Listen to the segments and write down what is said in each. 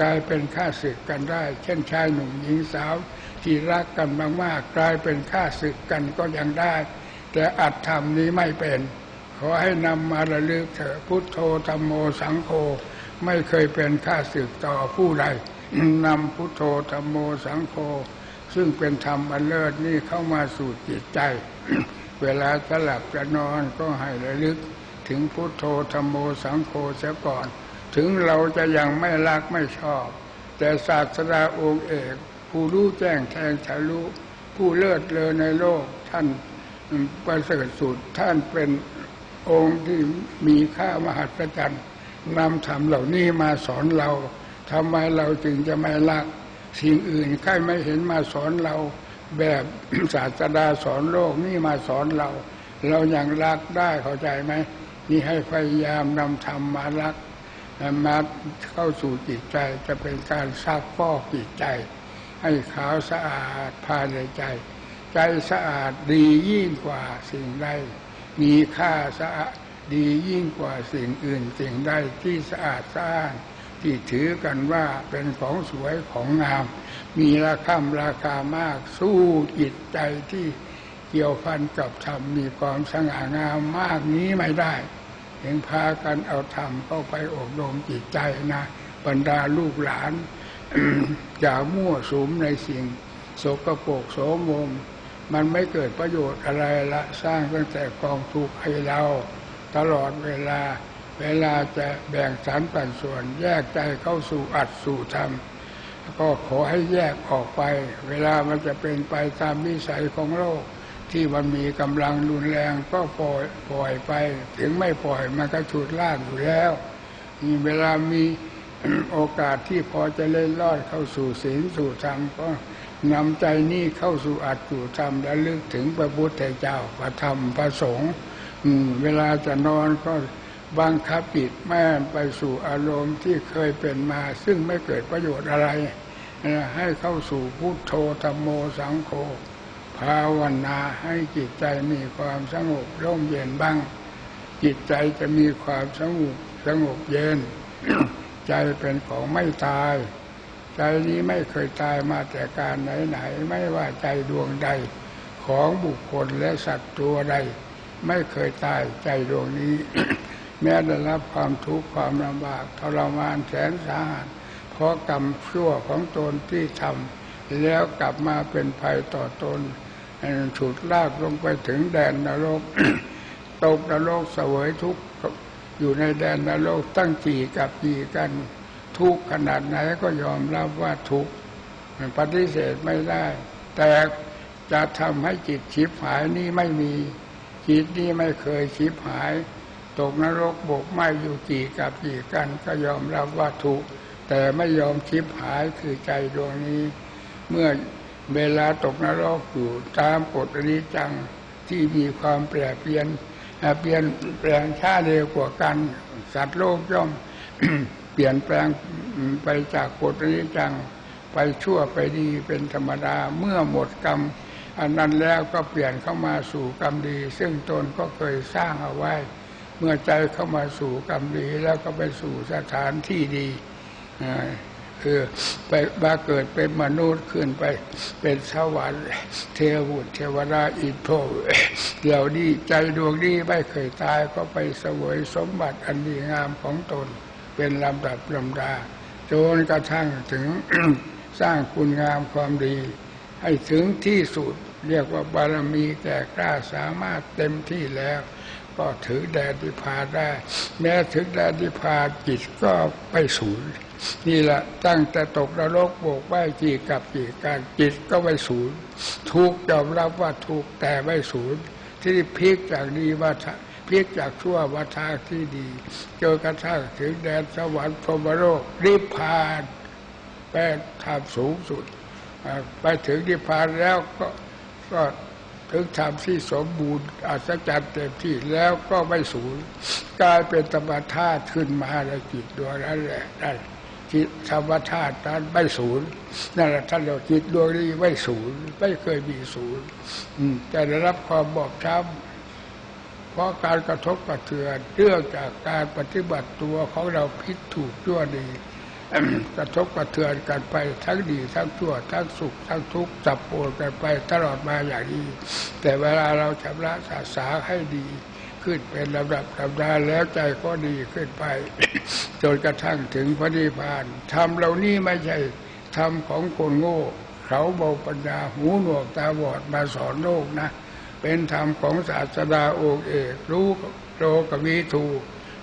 กลายเป็นข้าศึกกันได้ เช่นชายหนุ่มหญิงสาว ที่รักกันมากๆกลายเป็นข้าศึกกันก็ยังได้ แต่อัตธรรมนี้ไม่เป็น ขอให้นำมาระลึกเถอะพุทโธธรรมโมสังโฆไม่เคยเป็นข้าศึกต่อผู้ใดนำพุทโธธรรมโมสังโฆซึ่งเป็นธรรมอันเลิศนี่เข้ามาสู่จิตใจ เวลาจะหลับจะนอนก็ให้ระลึก ถึงพุทโธธรรมโมสังโฆเสียก่อน ถึงเราจะยังไม่รักไม่ชอบ แต่ศาสดาองค์เอก ผู้รู้แจ้งแทงทะลุผู้เลิศเลอในโลกท่านประเสริฐสุดท่านเป็นองค์ที่มีค่ามหัศจรรย์นำธรรมเหล่านี้มาสอนเราทำไมเราจึงจะไม่รักสิ่งอื่นใครไม่เห็นมาสอนเรา แบบศาสดาสอนโลกนี่มาสอนเรา เรายัางรักได้เข้าใจไหมนี่ให้พยายามนำธรรมมารัก มาเข้าสู่จิตใจจะเป็นการซักฟอกจิตใจ ให้ขาวสะอาดภายในใจ ใจสะอาดดียิ่งกว่าสิ่งใดมีค่าสะอาดดียิ่งกว่าสิ่งอื่นสิ่งใดที่สะอาดสะอ้านที่ถือกันว่าเป็นของสวยของงาม มีราคาราคามากสู้จิตใจที่เกี่ยวพันกับธรรมมีความสง่างามมากนี้ไม่ได้ เห็นพากันเอาธรรมเข้าไปอบรมจิตใจนะบรรดาลูกหลาน อย่ามั่วสุมในสิ่งโสกโปกโสมม มันไม่เกิดประโยชน์อะไรละสร้างตั้งแต่กองทุกข์ให้เรา ตลอดเวลา เวลาจะแบ่งสรรปันส่วน แยกใจเข้าสู่อัดสู่ธรรมก็ขอให้แยกออกไป เวลามันจะเป็นไปตามวิสัยของโลก ที่มันมีกำลังรุนแรงก็ปล่อยปล่อยไป ถึงไม่ปล่อยมันก็ฉุดลากอยู่แล้วมีเวลามีโอกาสที่พอจะเล่นลอดเข้าสู่ศีลสู่ธรรมก็นำใจนี้เข้าสู่อัดสู่ธรรมและลึกถึงพระพุทธเจ้าพระธรรมพระสงฆ์เวลาจะนอนก็บังคับจิตแม่ไปสู่อารมณ์ที่เคยเป็นมา ซึ่งไม่เกิดประโยชน์อะไร ให้เข้าสู่พุทโธธรรมโมสังโฆ ภาวนาให้จิตใจมีความสงบร่มเย็นบ้าง จิตใจจะมีความสงบสงบเย็น ใจเป็นของไม่ตาย ใจนี้ไม่เคยตายมาแต่การไหนๆไม่ว่าใจดวงใด ของบุคคลและสัตว์ตัวใด ไม่เคยตายใจดวงนี้ แม้ได้รับความทุกข์ความลำบากทรมานแสนสาหัสเพราะกรรมชั่วของตนที่ทำแล้วกลับมาเป็นภัยต่อตน ฉุดลากลงไปถึงแดนนรกตกนรกเสวยทุกข์อยู่ในแดนนรกตั้งกี่กับกี่กันทุกขนาดไหนก็ยอมรับว่าทุกข์ปฏิเสธไม่ได้ แต่จะทำให้จิตชิบหายนี่ไม่มี จิตนี่ไม่เคยชิบหาย ตกนรกบกไหมอยู่กี่กับกี่กัน ก็ยอมรับว่าถูกแต่ไม่ยอมชิบหายคือใจดวงนี้ เมื่อ เวลาตกนรกอยู่ตามกฎอนิจจังที่มีความแปรเปลี่ยนเปลี่ยนแปลงช้าเร็วกว่ากัน สัตว์โลกย่อมเปลี่ยนแปลงไปจากกฎอนิจจังไปชั่วไปดีเป็นธรรมดาเมื่อหมดกรรม อันนั้นแล้วก็เปลี่ยนเข้ามาสู่กรรมดี ซึ่งตนก็เคยสร้างเอาไว้ เมื่อใจเข้ามาสู่กรรมดีแล้วก็ไปสู่สถานที่ดี คือไปมาเกิดเป็นมนุษย์ขึ้นไปเป็นสวรรค์เทวุตเทวดาอินโทเดี๋ยวนี้ใจดวงนี้ไม่เคยตายก็ไปเสวยสมบัติอันดีงามของตน เป็นลำดับลำดาจนกระทั่งถึงสร้างคุณงามความดี ให้ถึงที่สุดเรียกว่าบารมีแก่กล้าสามารถเต็มที่แล้ว ก็ถือแดนดิพาได้ แม้ถึงแดนดิพาจิตก็ไปสูญ นี่แหละตั้งแต่ตกนรกโบกไหวจีกับจีการจิตก็ไปสูญทุกยอมรับว่าทุกแต่ไม่สูญที่พลิกจากดีว่าพลิกจากชั่ววัฏที่ดีเจอกระทั่งถึงแดนสวรรค์พรหมโลกนิพพานแปลทำสูงสุด ไปถึงนิพพานแล้วก็ก็ถึงทำที่สมบูรณ์อัศจรรย์เต็มที่แล้วก็ไม่สูญกลายเป็นธรรมธาตุขึ้นมาในจิตดวงนั้นแหละนั่น จิตธรรมธาตุนั้นไม่สูญนั่นแหละท่านเราจิตดวงนี้ไม่สูญไม่เคยมีสูญแต่ได้รับความบอบช้ำเพราะการกระทบกระเทือนเรื่องจากการปฏิบัติตัวของเราพิษถูกชั่วดีกระทบกระเทือนกันไปทั้งดีทั้งชั่วทั้งสุขทั้งทุกข์จับปวดกันไปตลอดมาอย่างนี้แต่เวลาเราชำระสาสาให้ดี ขึ้นเป็นลำดับลำดาแล้วใจก็ดีขึ้นไป จนกระทั่งถึงพระนิพพานทำเหล่านี้ไม่ใช่ทำของคนโง่ เขาเบาปัญญาหูหนวกตาบอดมาสอนโลกนะ เป็นธรรมของศาสดาองค์เอกรู้โลกวิถู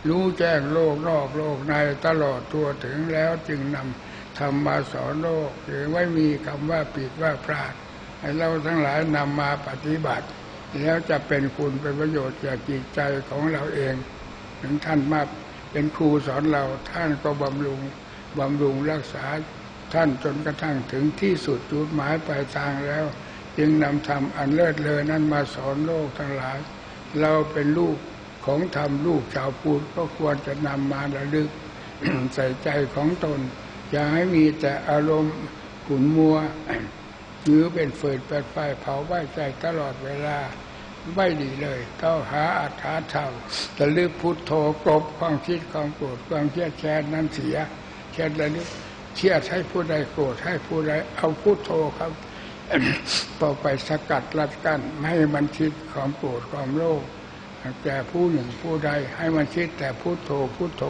รู้แจ้งโลกนอกโลกในตลอดตัวถึงแล้วจึงนำธรรมมาสอนโลก หรือไม่มีคำว่าผิดว่าพลาดให้เราทั้งหลายนำมาปฏิบัติ แล้วจะเป็นคุณเป็นประโยชน์แก่จิตใจของเราเองถึงท่านมาเป็นครูสอนเราท่านก็บำรุงบำรุงรักษาท่านจนกระทั่งถึงที่สุดจุดหมายปลายทางแล้ว จึงนำธรรมอันเลิศเลอนั้นมาสอนโลกทั้งหลาย เราเป็นลูกของธรรมลูกชาวพุทธก็ควรจะนำมาระลึกใส่ใจของตน อย่าให้มีแต่อารมณ์ขุนมัว หรือเป็นฝืนเป็นไฟเผาไหว้ใจตลอดเวลา ไม่ดีเลยต้องหาอัธาธรรมจะลึกพุทโธกลบความคิดความโกรธความเครียดแค้นนั้นเสียแค้นระลึกเครียดให้ผู้ใดโกรธให้ผู้ใดเอาพุทโธครับต่อไปสกัดรัดกั้นไม่ให้มันคิดความโกรธความโลภแต่ผู้หนึ่งผู้ใดให้มันคิดแต่พุทโธพุทโธ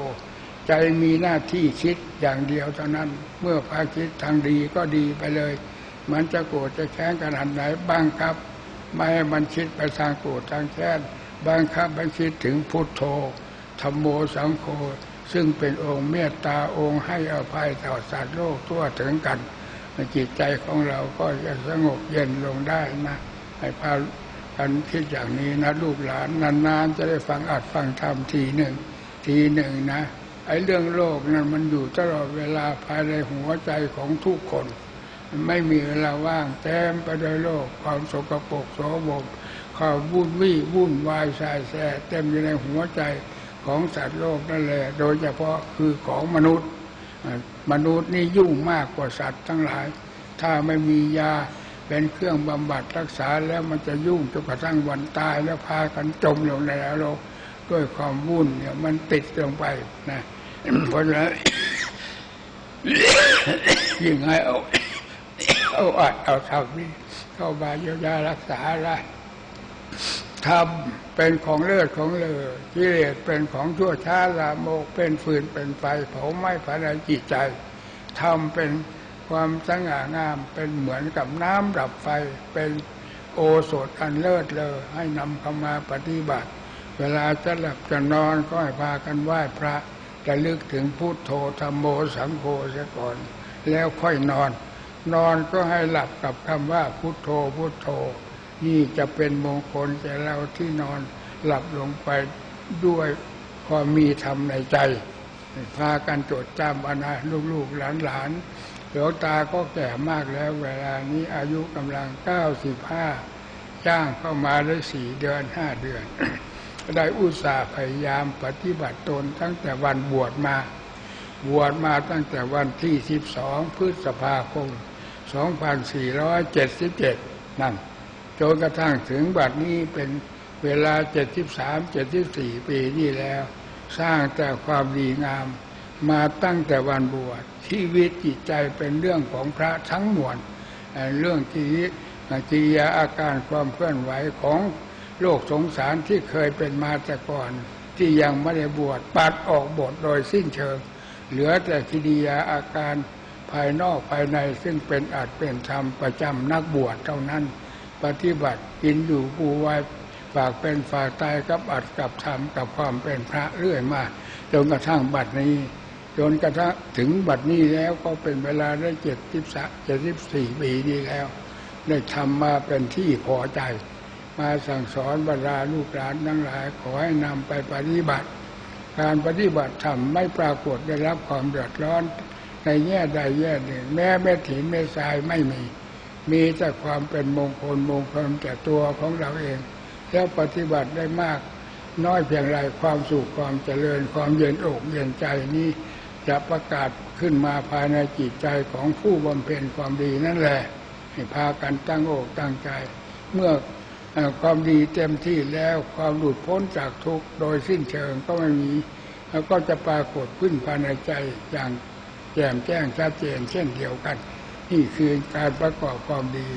ใจมีหน้าที่คิดอย่างเดียวเท่านั้น เมื่อพาคิดทางดีก็ดีไปเลย มันจะโกรธจะแค้นขนาดไหนบ้างครับ ไม่ให้มันคิดไปทางโกรธทางแค้นบางครับมันคิดถึงพุทโธธรรมโมสังโฆซึ่งเป็นองค์เมตตาองค์ให้อภัยต่อสัตว์โลกทั่วถึงกันจิตใจของเราก็จะสงบเย็นลงได้นะให้พากันคิดอย่างนี้นะลูกหลานนานๆจะได้ฟังอัดฟังธรรมทีหนึ่งทีหนึ่งนะไอ้เรื่องโลกนั้นมันอยู่ตลอดเวลาภายในหัวใจของทุกคน ไม่มีเวลาว่างเต็มไปด้วยโลก ความสกปรกโสมมความวุ่นวี่วุ่นวายสายแสเต็มอยู่ในหัวใจของสัตว์โลกนั่นแหละ โดยเฉพาะคือของมนุษย์ มนุษย์นี่ยุ่งมากกว่าสัตว์ทั้งหลาย ถ้าไม่มียาเป็นเครื่องบำบัดรักษาแล้วมันจะยุ่งจนกระทั่งวันตายแล้วพากันจมลงในนรกด้วยความวุ่นเนี่ยมันติดลงไปนะเพราะฉะนั้นยิ่งให้เอา เอาอัดเอาทำนี่เข้ามาเยียวยารักษาได้ทำเป็นของเลือดของเลอกิเลสเป็นของชั่วช้าลามกเป็นฟืนเป็นไฟเผาไหม้ภายในจิตใจทำเป็นความสง่างามเป็นเหมือนกับน้ำดับไฟเป็นโอสถอันเลิศเลอให้นำเข้ามาปฏิบัติ เวลาจะหลับจะนอนก็ให้พากันไหว้พระจะลึกถึงพุทโธธรรมโมสังโฆเสียก่อน แล้วค่อยนอน นอนก็ให้หลับกับคำว่าพุทโธพุทโธ นี่จะเป็นมงคลแก่เราที่นอนหลับลงไปด้วยความมีธรรมในใจ พากันจดจำอนาลูกๆหลานๆหลวงตาก็แก่มากแล้วเวลานี้อายุกำลังเก้าสิบห้าจ้างเข้ามาได้สี่เดือนห้าเดือน ได้อุตส่าห์พยายามปฏิบัติตนตั้งแต่วันบวชมา บวชมาตั้งแต่วันที่สิบสองพฤษภาคมสองพันสี่ร้อยเจ็ดสิบเจ็ดนั่นจนกระทั่งถึงบัดนี้เป็นเวลาเจ็ดสิบสามเจ็ดสิบสี่ปีนี่แล้ว สร้างแต่ความดีงาม มาตั้งแต่วันบวชชีวิตจิตใจเป็นเรื่องของพระทั้งมวลเรื่องชีวิตจิยาอาการความเคลื่อนไหวของโลกสงสารที่เคยเป็นมาแต่ก่อน ที่ยังไม่ได้บวชปัดออกบทโดยสิ้นเชิง เหลือแต่กิริยาอาการภายนอกภายในซึ่งเป็นอาจเป็นธรรมประจำนักบวชเท่านั้น ปฏิบัติกินอยู่ปูไว้ฝากเป็นฝากตายกับอัดกับธรรมกับความเป็นพระเรื่อยมาจนกระทั่งบัดนี้จนกระทั่งถึงบัดนี้แล้วก็เป็นเวลาได้เจ็ดสิบสามเจ็ดสิบสี่ปีนี้แล้ว ได้ทำมาเป็นที่พอใจ มาสั่งสอนบรรดาลูกหลานทั้งหลายขอให้นำไปปฏิบัติ การปฏิบัติธรรมไม่ปรากฏได้รับความเดือดร้อน ในแง่ใดแง่หนึ่ง แม้แม่ถิ่นแม่ทรายไม่มี มีแต่ความเป็นมงคลมงคลแก่ตัวของเราเองแล้วปฏิบัติได้มาก น้อยเพียงไรความสุขความเจริญความเย็นอกเย็นใจนี้จะประกาศขึ้นมาภายในจิตใจของผู้บำเพ็ญความดีนั่นแหละให้พากันตั้งอกตั้งใจ เมื่อ ความดีเต็มที่แล้วความหลุดพ้นจากทุกข์โดยสิ้นเชิงก็ไม่มีแล้วก็จะปรากฏขึ้นภายในใจอย่างแจ่มแจ้งชัดเจนเช่นเดียวกัน นี่คือการประกอบความดี